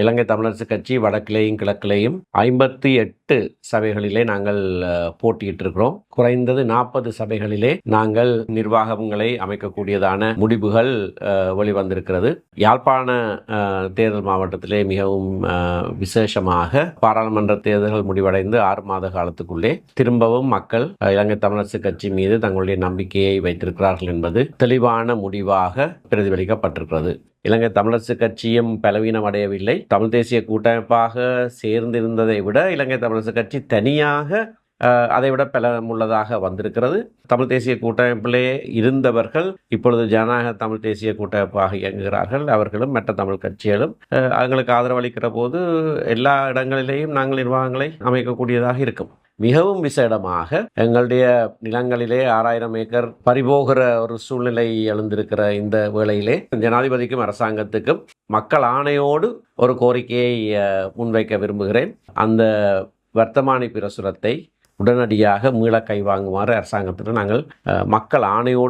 இலங்கை தமிழரசு கட்சி வடக்கிலேயும் கிழக்கிலேயும் ஐம்பத்தி எட்டு சபைகளிலே நாங்கள் போட்டியிட்டு இருக்கிறோம் குறைந்தது நாற்பது சபைகளிலே நாங்கள் நிர்வாகங்களை அமைக்கக்கூடியதான முடிவுகள் வெளிவந்திருக்கிறது. யாழ்ப்பாண தேர்தல் மாவட்டத்திலே மிகவும் விசேஷமாக பாராளுமன்ற தேர்தல்கள் முடிவடைந்து ஆறு மாத காலத்துக்குள்ளே திரும்பவும் மக்கள் இலங்கை தமிழரசு கட்சி மீது தங்களுடைய நம்பிக்கையை வைத்திருக்கிறார்கள் என்பது தெளிவான முடிவாக பிரதிபலிக்கப்பட்டிருக்கிறது. இலங்கை தமிழரசு கட்சியும் பலவீனம் அடையவில்லை தமிழ் தேசிய கூட்டமைப்பாக சேர்ந்திருந்ததை விட இலங்கை தமிழரசு கட்சி தனியாக அஹ், அதைவிட பலமுள்ளதாக வந்திருக்கிறது. தமிழ் தேசிய கூட்டமைப்பிலே இருந்தவர்கள் இப்பொழுது ஜனநாயக தமிழ் தேசிய கூட்டமைப்பாக இயங்குகிறார்கள். அவர்களும் மற்ற தமிழ் கட்சிகளும் அவங்களுக்கு ஆதரவளிக்கிற போது எல்லா இடங்களிலேயும் நாங்கள் நிர்வாகங்களை அமைக்கக்கூடியதாக இருக்கும். மிகவும் விசேடமாக எங்களுடைய நிலங்களிலே ஆறாயிரம் ஏக்கர் பறிபோகிற ஒரு சூழ்நிலை எழுந்திருக்கிற இந்த வேளையிலே ஜனாதிபதிக்கும் அரசாங்கத்துக்கும் மக்கள் ஆணையோடு ஒரு கோரிக்கையை முன்வைக்க விரும்புகிறேன். அந்த வர்த்தமானி பிரசுரத்தை உடனடியாக மீள கைவாங்குமாறு அரசாங்கத்திடம் நாங்கள் மக்கள் ஆணையோடு